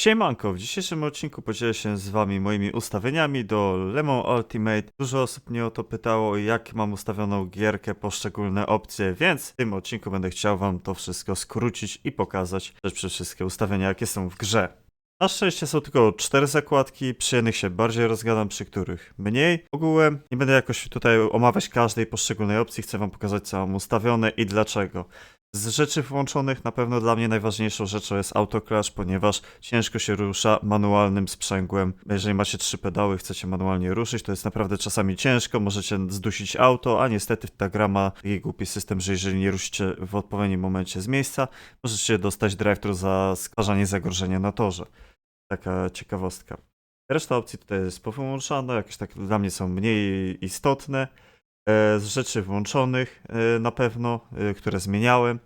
Siemanko, w dzisiejszym odcinku podzielę się z wami moimi ustawieniami do Lemon Ultimate. Dużo osób mnie o to pytało, jak mam ustawioną gierkę, poszczególne opcje, więc w tym odcinku będę chciał wam to wszystko skrócić i pokazać też przez wszystkie ustawienia, jakie są w grze. Na szczęście są tylko cztery zakładki, przy jednych się bardziej rozgadam, przy których mniej. Ogółem nie będę jakoś tutaj omawiać każdej poszczególnej opcji, chcę wam pokazać co mam ustawione i dlaczego. Z rzeczy włączonych na pewno dla mnie najważniejszą rzeczą jest autoclash, ponieważ ciężko się rusza manualnym sprzęgłem. Jeżeli macie trzy pedały, chcecie manualnie ruszyć, to jest naprawdę czasami ciężko, możecie zdusić auto, a niestety ta gra ma taki głupi system, że jeżeli nie ruszycie w odpowiednim momencie z miejsca, możecie dostać drive-thru za stwarzanie zagrożenia na torze. Taka ciekawostka. Reszta opcji tutaj jest powyłączana, jakieś tak dla mnie są mniej istotne. E, Z rzeczy włączonych e, na pewno, e, które zmieniałem,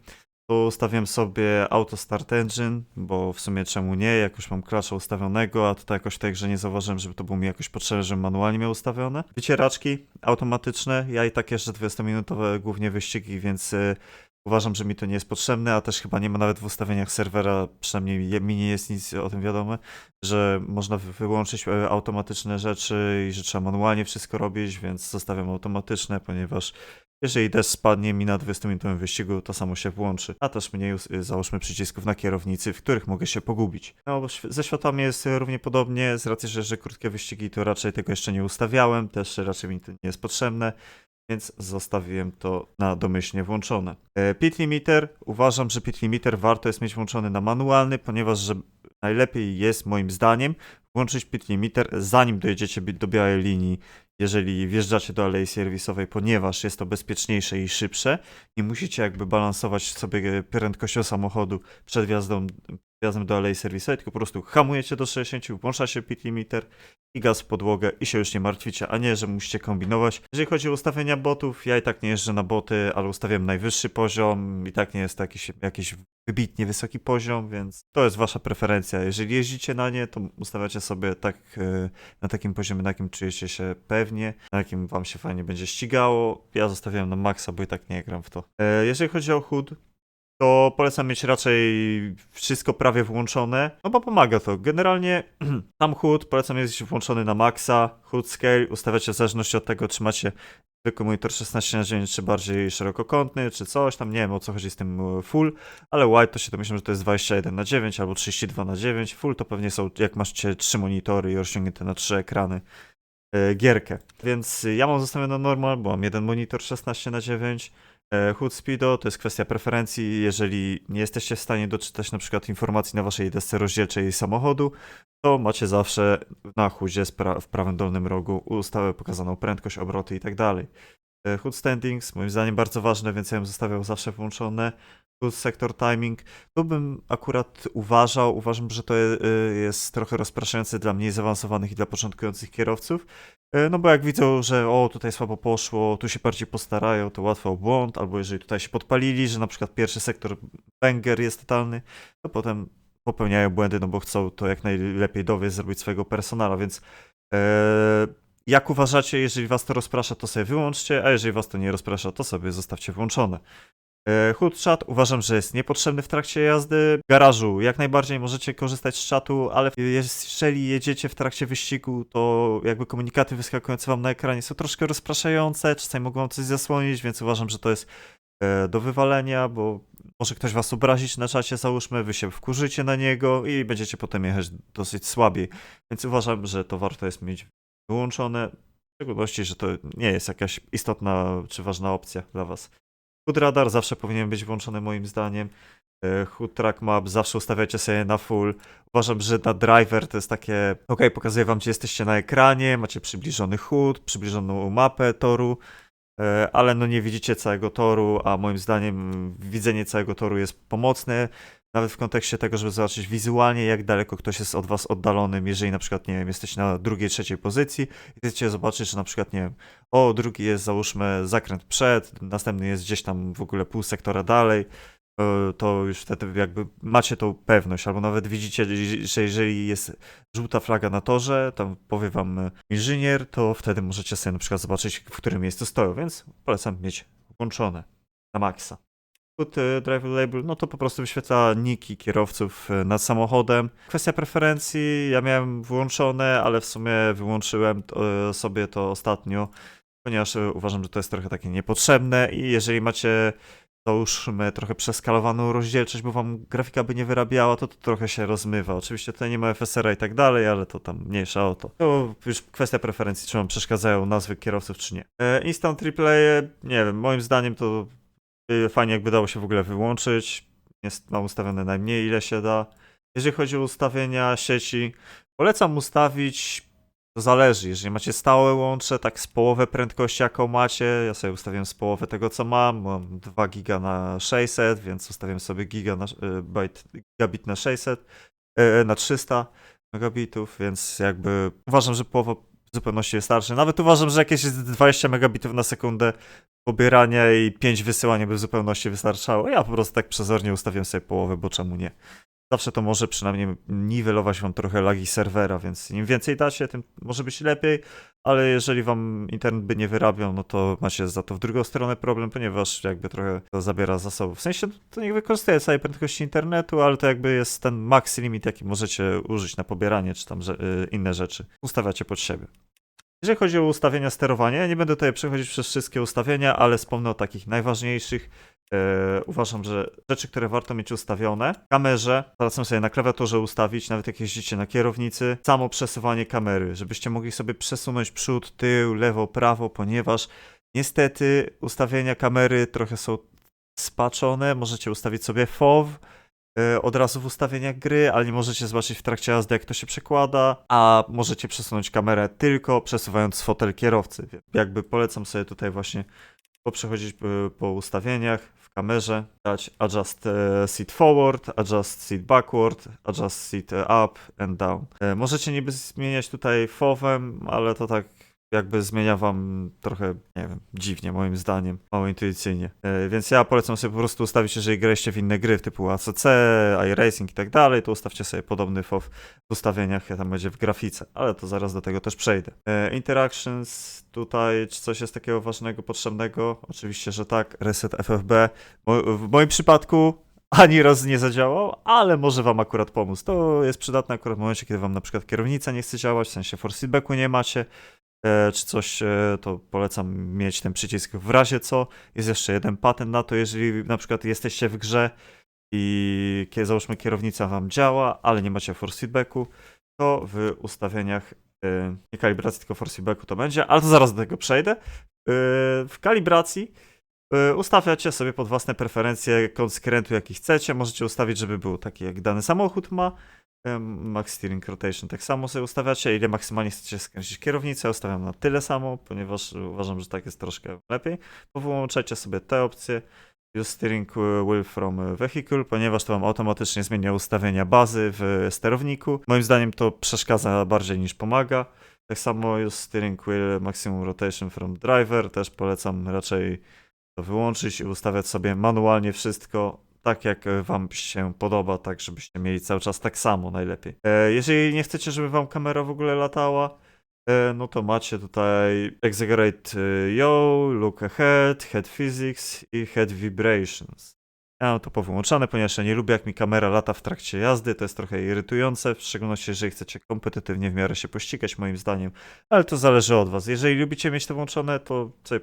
to ustawiam sobie Auto Start Engine, bo w sumie czemu nie, jak już mam Clasha ustawionego, a tutaj jakoś tak, że nie zauważyłem, żeby to było mi jakoś potrzebne, żebym manualnie miał ustawione. Wycieraczki automatyczne, ja i tak jeżdżę 20-minutowe głównie wyścigi, więc uważam, że mi to nie jest potrzebne, a też chyba nie ma nawet w ustawieniach serwera, przynajmniej mi nie jest nic o tym wiadome, że można wy- wyłączyć e, automatyczne rzeczy i że trzeba manualnie wszystko robić, więc zostawiam automatyczne, ponieważ jeżeli deszcz spadnie mi na 20-minutowym wyścigu, to samo się włączy. A też mniej us- załóżmy przycisków na kierownicy, w których mogę się pogubić. No, ze światłami jest e, równie podobnie, z racji, że, że krótkie wyścigi, to raczej tego jeszcze nie ustawiałem, też raczej mi to nie jest potrzebne więc zostawiłem to na domyślnie włączone. E, Pit limiter, uważam, że pit limiter warto jest mieć włączony na manualny, ponieważ że najlepiej jest moim zdaniem włączyć pit limiter zanim dojedziecie do białej linii, jeżeli wjeżdżacie do alei serwisowej, ponieważ jest to bezpieczniejsze i szybsze. Nie musicie jakby balansować sobie prędkością samochodu przed wjazdem, wjazdem do alei serwisowej, tylko po prostu hamujecie do 60, włącza się pit limiter i gaz w podłogę i się już nie martwicie, a nie, że musicie kombinować. Jeżeli chodzi o ustawienia botów, ja i tak nie jeżdżę na boty, ale ustawiam najwyższy poziom i tak nie jest to jakiś, jakiś wybitnie wysoki poziom, więc to jest wasza preferencja. Jeżeli jeździcie na nie, to ustawiacie sobie tak e, na takim poziomie, na jakim czujecie się pewnie, na jakim wam się fajnie będzie ścigało. Ja zostawiam na maksa, bo i tak nie gram w to. E, Jeżeli chodzi o HUD, to polecam mieć raczej wszystko prawie włączone, no bo pomaga to. Generalnie sam HUD polecam mieć włączony na maksa, HUD scale ustawiacie w zależności od tego, czy macie zwykły monitor 16 na 9 czy bardziej szerokokątny, czy coś tam, nie wiem o co chodzi z tym e, full, ale wide to się domyślam, że to jest 21 na 9 albo 32 na 9 full to pewnie są, jak macie trzy monitory i rozciągnięte na trzy ekrany, e, gierkę. Więc ja mam zostawione normal, bo mam jeden monitor 16 na 9 E, HUD Speedo to jest kwestia preferencji. Jeżeli nie jesteście w stanie doczytać na przykład informacji na waszej desce rozdzielczej samochodu, to macie zawsze na HUDzie spra- w prawym dolnym rogu ustawę pokazaną prędkość, obroty i tak. E, HUD Standings, moim zdaniem bardzo ważne, więc ja bym zostawiał zawsze włączone. HUD Sector Timing, tu bym akurat uważał, uważam, że to e, jest trochę rozpraszające dla mniej zaawansowanych i dla początkujących kierowców, E, No bo jak widzą, że o tutaj słabo poszło, tu się bardziej postarają, to łatwo o błąd, albo jeżeli tutaj się podpalili, że na przykład pierwszy sektor banger jest totalny, to potem popełniają błędy, no bo chcą to jak najlepiej dowieść, zrobić swojego personala, więc e, jak uważacie, jeżeli was to rozprasza, to sobie wyłączcie, a jeżeli was to nie rozprasza, to sobie zostawcie włączone. E, Hood chat uważam, że jest niepotrzebny w trakcie jazdy. W garażu jak najbardziej możecie korzystać z czatu, ale jeżeli jedziecie w trakcie wyścigu, to jakby komunikaty wyskakujące wam na ekranie są troszkę rozpraszające, czasami mogą wam coś zasłonić, więc uważam, że to jest e, do wywalenia, bo może ktoś was obrazić na czacie, załóżmy, wy się wkurzycie na niego i będziecie potem jechać dosyć słabiej. Więc uważam, że to warto jest mieć wyłączone, w szczególności, że to nie jest jakaś istotna czy ważna opcja dla was. HUD radar zawsze powinien być włączony moim zdaniem. E, HUD track map zawsze ustawiacie sobie na full. Uważam, że na driver to jest takie, ok, pokazuję wam, gdzie jesteście na ekranie, macie przybliżony HUD, przybliżoną mapę toru, e, ale no nie widzicie całego toru, a moim zdaniem widzenie całego toru jest pomocne, nawet w kontekście tego, żeby zobaczyć wizualnie, jak daleko ktoś jest od was oddalonym, jeżeli na przykład, nie wiem, jesteście na drugiej, trzeciej pozycji i chcecie zobaczyć, że na przykład, nie wiem, o, drugi jest załóżmy zakręt przed, następny jest gdzieś tam w ogóle pół sektora dalej, e, to już wtedy jakby macie tą pewność, albo nawet widzicie, że jeżeli jest żółta flaga na torze, tam powie wam inżynier, to wtedy możecie sobie na przykład zobaczyć, w którym miejscu stoją, więc polecam mieć włączone na maksa. Put e, driver label, no to po prostu wyświetla niki kierowców e, nad samochodem. Kwestia preferencji, ja miałem włączone, ale w sumie wyłączyłem e, sobie to ostatnio, ponieważ uważam, że to jest trochę takie niepotrzebne i jeżeli macie załóżmy trochę przeskalowaną rozdzielczość, bo wam grafika by nie wyrabiała, to to trochę się rozmywa. Oczywiście tutaj nie ma FSR-a i tak dalej, ale to tam mniejsza o to. To już kwestia preferencji, czy wam przeszkadzają nazwy kierowców, czy nie. Instant replay, nie wiem, moim zdaniem to fajnie jakby dało się w ogóle wyłączyć. Jest mam ustawione najmniej ile się da. Jeżeli chodzi o ustawienia sieci, polecam ustawić to zależy, jeżeli macie stałe łącze, tak z połowę prędkości jaką macie, ja sobie ustawiłem z połowę tego co mam, mam 2 giga na 600, więc ustawiłem sobie giga na, y, byte, gigabit na 600, y, na 300 megabitów, więc jakby uważam, że połowa zupełności wystarczy. Nawet uważam, że jakieś 20 megabitów na sekundę pobierania i 5 wysyłania by w zupełności wystarczało. Ja po prostu tak przezornie ustawiłem sobie połowę, bo czemu nie? Zawsze to może przynajmniej niwelować wam trochę lagi serwera, więc im więcej dacie, tym może być lepiej, ale jeżeli wam internet by nie wyrabiał, no to macie za to w drugą stronę problem, ponieważ jakby trochę to zabiera zasobów. W sensie to nie wykorzystuje całej prędkości internetu, ale to jakby jest ten max limit, jaki możecie użyć na pobieranie, czy tam y, inne rzeczy. Ustawiacie pod siebie. Jeżeli chodzi o ustawienia sterowania, ja nie będę tutaj przechodzić przez wszystkie ustawienia, ale wspomnę o takich najważniejszych. E, uważam, że rzeczy, które warto mieć ustawione. Kamerze, polecam sobie na klawiaturze ustawić, nawet jak jeździcie na kierownicy, samo przesuwanie kamery, żebyście mogli sobie przesunąć przód, tył, lewo, prawo, ponieważ niestety ustawienia kamery trochę są spaczone. Możecie ustawić sobie FOV, od razu w ustawieniach gry, ale nie możecie zobaczyć w trakcie jazdy, jak to się przekłada, a możecie przesunąć kamerę tylko przesuwając fotel kierowcy. Jakby polecam sobie tutaj właśnie poprzechodzić e, po ustawieniach w kamerze, dać adjust e, seat forward, adjust seat backward, adjust seat e, up and down. E, Możecie niby zmieniać tutaj FOV-em, ale to tak jakby zmienia wam trochę, nie wiem, dziwnie moim zdaniem, mało intuicyjnie. E, Więc ja polecam sobie po prostu ustawić, jeżeli graliście w inne gry typu ACC, iRacing i tak dalej, to ustawcie sobie podobny FOV w ustawieniach, jak tam będzie w grafice, ale to zaraz do tego też przejdę. E, Interactions, tutaj czy coś jest takiego ważnego, potrzebnego? Oczywiście, że tak, reset FFB. Mo- W moim przypadku ani raz nie zadziałał, ale może wam akurat pomóc. To jest przydatne akurat w momencie, kiedy wam na przykład kierownica nie chce działać, w sensie force feedbacku nie macie, czy coś, e, to polecam mieć ten przycisk w razie co. Jest jeszcze jeden patent na to, jeżeli na przykład jesteście w grze i załóżmy kierownica wam działa, ale nie macie force feedbacku, to w ustawieniach e, nie kalibracji, tylko force feedbacku to będzie, ale to zaraz do tego przejdę. E, W kalibracji e, ustawiacie sobie pod własne preferencje kąt skrętu, jaki chcecie. Możecie ustawić, żeby był taki, jak dany samochód ma. Max Steering Rotation tak samo sobie ustawiacie. Ile maksymalnie chcecie skręcić kierownicę, ustawiam na tyle samo, ponieważ uważam, że tak jest troszkę lepiej. Wyłączacie sobie te opcje. Use steering wheel from vehicle, ponieważ to wam automatycznie zmienia ustawienia bazy w sterowniku. Moim zdaniem to przeszkadza bardziej niż pomaga. Tak samo use steering wheel maximum rotation from driver, też polecam raczej to wyłączyć i ustawiać sobie manualnie wszystko tak jak e, wam się podoba, tak żebyście mieli cały czas tak samo najlepiej. E, jeżeli nie chcecie, żeby wam kamera w ogóle latała, e, no to macie tutaj Exaggerate Yo, Look Ahead, Head Physics i Head Vibrations. Ja mam to powyłączane, ponieważ ja nie lubię jak mi kamera lata w trakcie jazdy, to jest trochę irytujące, w szczególności jeżeli chcecie kompetytywnie w miarę się pościgać moim zdaniem, ale to zależy od was. Jeżeli lubicie mieć to włączone, to sobie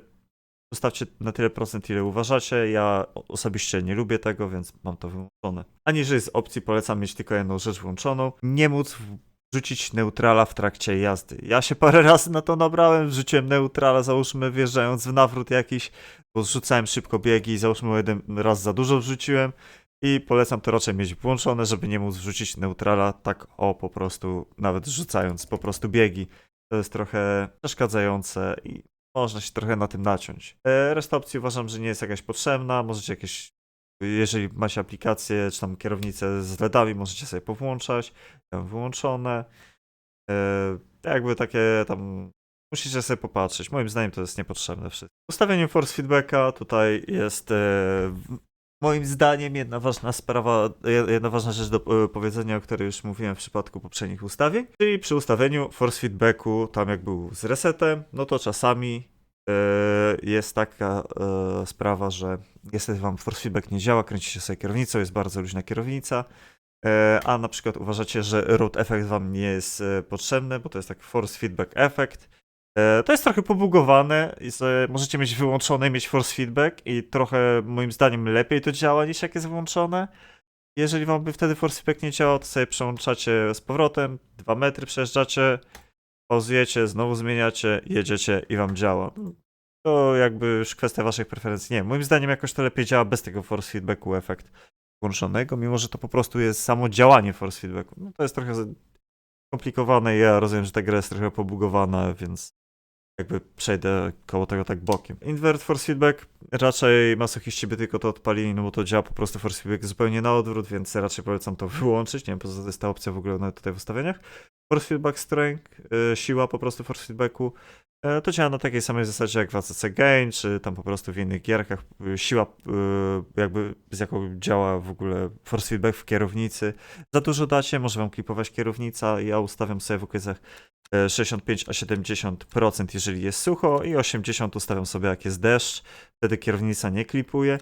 ustawcie na tyle procent, ile uważacie. Ja osobiście nie lubię tego, więc mam to wyłączone. Aniżeli z opcji polecam mieć tylko jedną rzecz włączoną. Nie móc wrzucić neutrala w trakcie jazdy. Ja się parę razy na to nabrałem, wrzuciłem neutrala, załóżmy wjeżdżając w nawrót jakiś, bo zrzucałem szybko biegi, załóżmy jeden raz za dużo wrzuciłem i polecam to raczej mieć włączone, żeby nie móc wrzucić neutrala tak o po prostu, nawet rzucając po prostu biegi. To jest trochę przeszkadzające i można się trochę na tym naciąć. E, Reszta opcji uważam, że nie jest jakaś potrzebna. Możecie jakieś, jeżeli macie aplikacje czy tam kierownicę z LEDami, możecie sobie powłączać. Mam wyłączone. E, Jakby takie tam. Musicie sobie popatrzeć. Moim zdaniem to jest niepotrzebne wszystko. Ustawienie force feedbacka tutaj jest e, moim zdaniem jedna ważna sprawa, je- jedna ważna rzecz do e, powiedzenia, o której już mówiłem w przypadku poprzednich ustawień. Czyli przy ustawieniu force feedbacku, tam jak był z resetem, no to czasami jest taka e, sprawa, że niestety wam force feedback nie działa, kręcicie sobie kierownicą, jest bardzo luźna kierownica, e, a na przykład uważacie, że road effect wam nie jest e, potrzebny, bo to jest taki force feedback effect. E, To jest trochę pobugowane, możecie mieć wyłączone mieć force feedback i trochę moim zdaniem lepiej to działa niż jak jest włączone. Jeżeli wam by wtedy force feedback nie działał, to sobie przełączacie z powrotem, dwa metry przejeżdżacie, pauzujecie, znowu zmieniacie, jedziecie i wam działa. To jakby już kwestia waszych preferencji. Nie, moim zdaniem jakoś to lepiej działa bez tego force feedbacku efekt włączonego, mimo że to po prostu jest samo działanie force feedbacku. No to jest trochę skomplikowane i ja rozumiem, że ta gra jest trochę pobugowana, więc jakby przejdę koło tego tak bokiem. Invert force feedback, raczej masochiści by tylko to odpalili, no bo to działa po prostu force feedback zupełnie na odwrót, więc raczej polecam to wyłączyć. Nie wiem, poza to jest ta opcja w ogóle tutaj w ustawieniach. Force feedback strength, y, siła po prostu force feedbacku, to działa na takiej samej zasadzie jak w ACC Gain, czy tam po prostu w innych gierkach. Y, Siła, y, jakby z jaką działa w ogóle force feedback w kierownicy. Za dużo dacie, może wam klipować kierownica. Ja ustawiam sobie w okolicach e, 65 a 70%, jeżeli jest sucho, i 80% ustawiam sobie jak jest deszcz. Wtedy kierownica nie klipuje,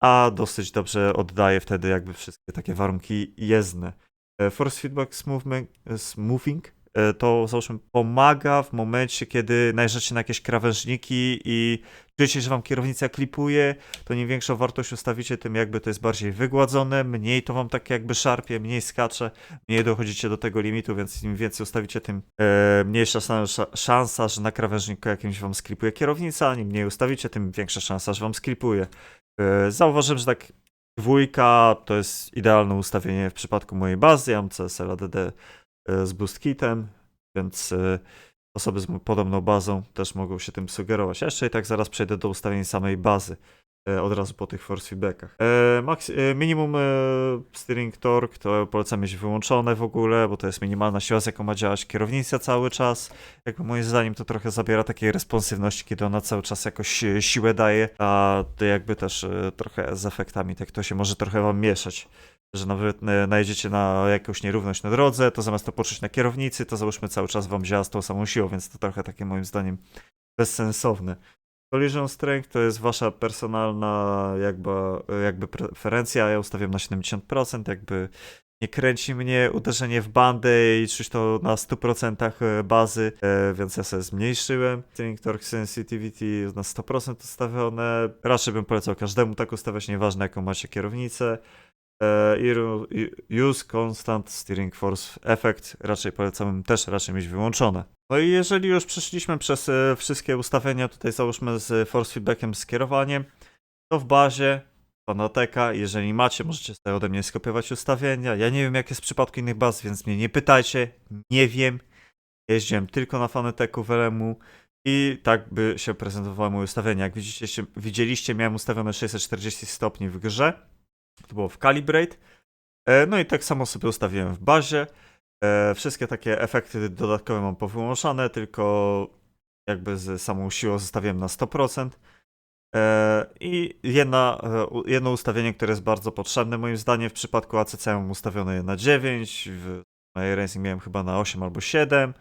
a dosyć dobrze oddaje wtedy jakby wszystkie takie warunki jezdne. E, Force feedback smoothing, e, to załóżmy pomaga w momencie, kiedy najeżdżacie na jakieś krawężniki i czujecie, że wam kierownica klipuje, to im większą wartość ustawicie, tym jakby to jest bardziej wygładzone, mniej to wam tak jakby szarpie, mniej skacze, mniej dochodzicie do tego limitu, więc im więcej ustawicie, tym e, mniejsza szansa, że na krawężniku jakimś wam sklipuje kierownica, im mniej ustawicie, tym większa szansa, że wam sklipuje. E, zauważyłem, że tak dwójka to jest idealne ustawienie w przypadku mojej bazy, ja mam CSL ADD e, z boost kitem, więc e, osoby z podobną bazą też mogą się tym sugerować. Ja jeszcze i tak zaraz przejdę do ustawień samej bazy e, od razu po tych force feedbackach. E, e, minimum e, steering torque to polecam mieć wyłączone w ogóle, bo to jest minimalna siła, z jaką ma działać kierownica cały czas. Jakby moim zdaniem to trochę zabiera takiej responsywności, kiedy ona cały czas jakoś e, siłę daje, a to jakby też e, trochę z efektami, tak to się może trochę wam mieszać. Że nawet e, najedziecie na jakąś nierówność na drodze, to zamiast to poczuć na kierownicy, to załóżmy cały czas wam działa z tą samą siłą, więc to trochę takie moim zdaniem bezsensowne. Collision Strength to jest wasza personalna jakby, jakby preferencja, ja ustawiam na 70%, jakby nie kręci mnie uderzenie w bandę i czuć to na 100% bazy, e, więc ja sobie zmniejszyłem. Steering Torque Sensitivity na 100% ustawione. Raczej bym polecał każdemu tak ustawiać, nieważne jaką macie kierownicę. E, i Use Constant Steering Force Effect raczej polecam też raczej mieć wyłączone. No i jeżeli już przeszliśmy przez e, wszystkie ustawienia, tutaj załóżmy z force feedbackiem z kierowaniem, to w bazie Fanateka, jeżeli macie, możecie sobie ode mnie skopiować ustawienia. Ja nie wiem jak jest w przypadku innych baz, więc mnie nie pytajcie, nie wiem. Jeździłem tylko na Fanateku w LMU i tak by się prezentowały moje ustawienia. Jak widzicie, widzieliście, miałem ustawione 640 stopni w grze. To było w Calibrate. E, No i tak samo sobie ustawiłem w bazie. E, Wszystkie takie efekty dodatkowe mam powyłączane, tylko jakby z samą siłą zostawiłem na 100%. E, I jedna, jedno ustawienie, które jest bardzo potrzebne moim zdaniem w przypadku ACC mam ustawione na 9, w mojej Racing miałem chyba na 8 albo 7,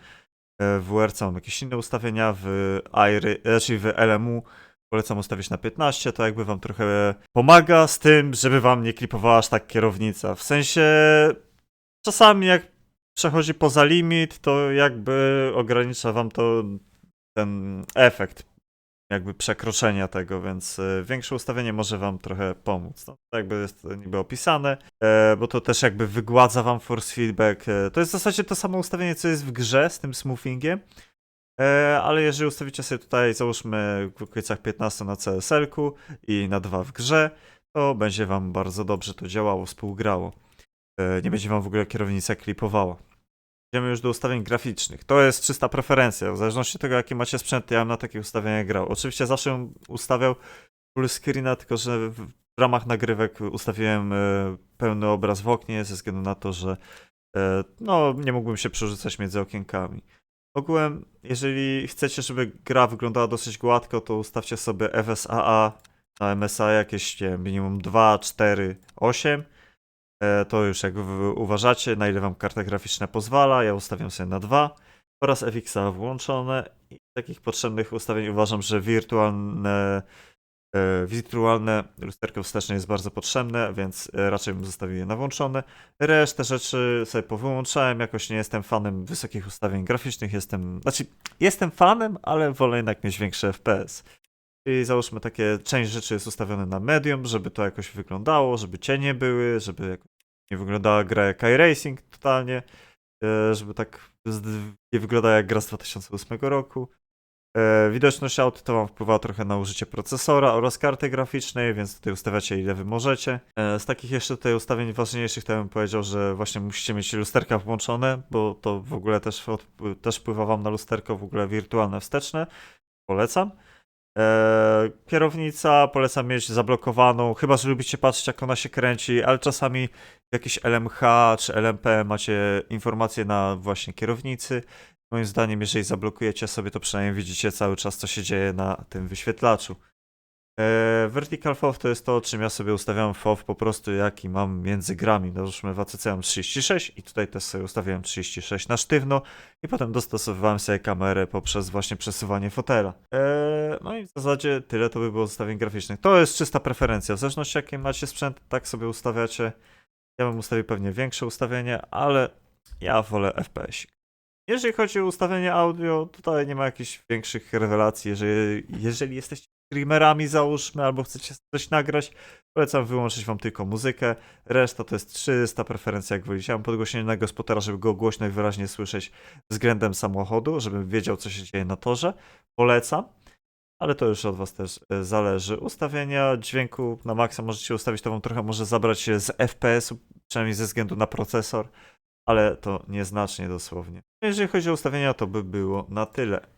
e, w WRC mam jakieś inne ustawienia, w Airy, raczej w LMU polecam ustawić na 15, to jakby wam trochę pomaga z tym, żeby wam nie klipowała aż tak kierownica. W sensie czasami jak przechodzi poza limit, to jakby ogranicza wam to ten efekt jakby przekroczenia tego, więc e, większe ustawienie może wam trochę pomóc. No, to jakby jest niby opisane, e, bo to też jakby wygładza wam force feedback. E, to jest w zasadzie to samo ustawienie, co jest w grze z tym smoothingiem, ale jeżeli ustawicie sobie tutaj, załóżmy w okolicach 15 na CSL-ku i na 2 w grze, to będzie wam bardzo dobrze to działało, współgrało. E, nie będzie wam w ogóle kierownica klipowała. Idziemy już do ustawień graficznych. To jest czysta preferencja. W zależności od tego, jaki macie sprzęt, ja bym na takich ustawieniach grał. Oczywiście zawsze ustawiał full screena, tylko że w ramach nagrywek ustawiłem e, pełny obraz w oknie, ze względu na to, że e, no, nie mógłbym się przerzucać między okienkami. Ogółem, jeżeli chcecie, żeby gra wyglądała dosyć gładko, to ustawcie sobie FSAA na MSA jakieś nie minimum 2, 4, 8. E, To już jak uważacie, na ile wam karta graficzna pozwala. Ja ustawiam sobie na 2 oraz FXA włączone I takich potrzebnych ustawień uważam, że wirtualne, wirtualne lusterko wsteczne jest bardzo potrzebne, więc e, raczej bym zostawił je na włączone. Resztę rzeczy sobie powyłączałem, jakoś nie jestem fanem wysokich ustawień graficznych, jestem, znaczy jestem fanem, ale wolę jednak mieć większy FPS. Czyli załóżmy takie, część rzeczy jest ustawiona na medium, żeby to jakoś wyglądało, żeby cienie były, żeby nie wyglądała gra jak iRacing totalnie, e, żeby tak nie wyglądała jak gra z 2008 roku. E, Widoczność aut to wam wpływa trochę na użycie procesora oraz karty graficznej, więc tutaj ustawiacie ile wy możecie. E, Z takich jeszcze tutaj ustawień ważniejszych to ja bym powiedział, że właśnie musicie mieć lusterka włączone, bo to w ogóle też, też wpływa wam na lusterko w ogóle wirtualne wsteczne. Polecam. E, kierownica polecam mieć zablokowaną, chyba że lubicie patrzeć jak ona się kręci, ale czasami w jakiś LMH czy LMP macie informacje na właśnie kierownicy. Moim zdaniem, jeżeli zablokujecie sobie, to przynajmniej widzicie cały czas, co się dzieje na tym wyświetlaczu. E, vertical FOV to jest to, czym ja sobie ustawiam FOV po prostu jaki mam między grami. Załóżmy w ACC mam 36 i tutaj też sobie ustawiałem 36 na sztywno i potem dostosowywałem sobie kamerę poprzez właśnie przesuwanie fotela. E, no i w zasadzie tyle to by było ustawień graficznych. To jest czysta preferencja. W zależności jaki macie sprzęt, tak sobie ustawiacie. Ja bym ustawił pewnie większe ustawienie, ale ja wolę FPS. Jeżeli chodzi o ustawienie audio, tutaj nie ma jakichś większych rewelacji. Jeżeli, jeżeli jesteście streamerami, załóżmy, albo chcecie coś nagrać, polecam wyłączyć wam tylko muzykę. Reszta to jest czysta preferencja, jak wolicie. Ja mam podgłośnienie na gospodara, żeby go głośno i wyraźnie słyszeć względem samochodu, żebym wiedział, co się dzieje na torze. Polecam. Ale to już od Was też e, zależy. Ustawienia dźwięku na maksa możecie ustawić, to Wam trochę może zabrać z FPS-u, przynajmniej ze względu na procesor, ale to nieznacznie dosłownie. Jeżeli chodzi o ustawienia, to by było na tyle.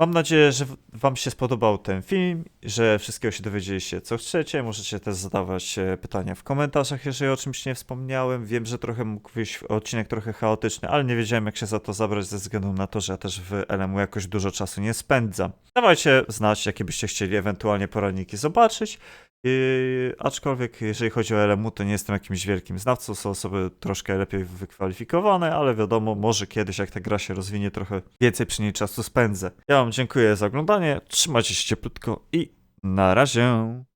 Mam nadzieję, że Wam się spodobał ten film, że wszystkiego się dowiedzieliście, co chcecie. Możecie też zadawać e, pytania w komentarzach, jeżeli o czymś nie wspomniałem. Wiem, że trochę mógł wyjść odcinek trochę chaotyczny, ale nie wiedziałem, jak się za to zabrać, ze względu na to, że ja też w LMU jakoś dużo czasu nie spędzam. Dawajcie znać, jakie byście chcieli ewentualnie poradniki zobaczyć. Yy, aczkolwiek, jeżeli chodzi o LMU, to nie jestem jakimś wielkim znawcą, są osoby troszkę lepiej wykwalifikowane, ale wiadomo, może kiedyś, jak ta gra się rozwinie, trochę więcej przy niej czasu spędzę. Ja Wam dziękuję za oglądanie, trzymajcie się cieplutko i na razie.